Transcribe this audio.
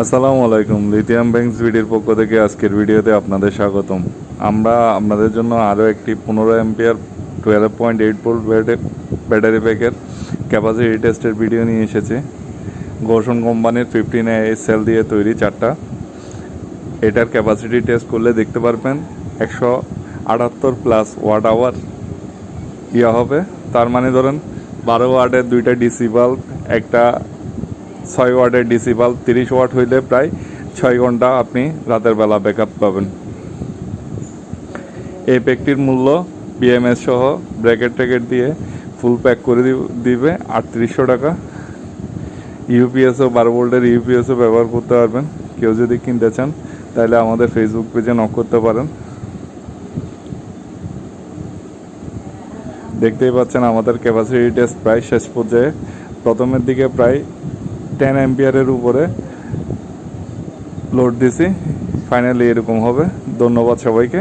আসসালামু আলাইকুম। Lithium banks ভিডিওর পক্ষ থেকে আজকের ভিডিওতে আপনাদের স্বাগতম। আমরা আপনাদের জন্য আরও একটি পনেরো ampere twelve point eight volt battery প্যাকের capacity টেস্টের ভিডিও নিয়ে এসেছি। গোষণ কোম্পানির ফিফটিন এ সেল দিয়ে তৈরি চারটা। এটার ক্যাপাসিটি টেস্ট করলে দেখতে পারবেন একশো আটাত্তর প্লাস ওয়াট আওয়ার ইয়া হবে। তার মানে ধরেন বারো ওয়াটের দুইটা ডিসি বাল্ব একটা ছয় ওয়াটের ডিসি বাল্ব তিরিশ ওয়াট হইলে প্রায় ছয় ঘণ্টা আপনি রাতের বেলা ব্যাকআপ পাবেন। এই প্যাকটির মূল্য বিএমএস সহ ব্র্যাকেট ট্র্যাকেট দিয়ে ফুল প্যাক করে দিবে আটত্রিশশো টাকা। ইউপিএসও বারো ভোল্টের ইউপিএসও ব্যবহার করতে পারবেন। কেউ যদি কিনতে চান, তাহলে আমাদের ফেসবুক পেজে নক করতে পারেন। দেখতেই পাচ্ছেন আমাদের ক্যাপাসিটি টেস্ট প্রায় শেষ পর্যায়ে। প্রথমের দিকে প্রায় টেন অ্যাম্পিয়ারের উপরে লোড দিছি। ফাইনালি এরকম হবে। ধন্যবাদ সবাইকে।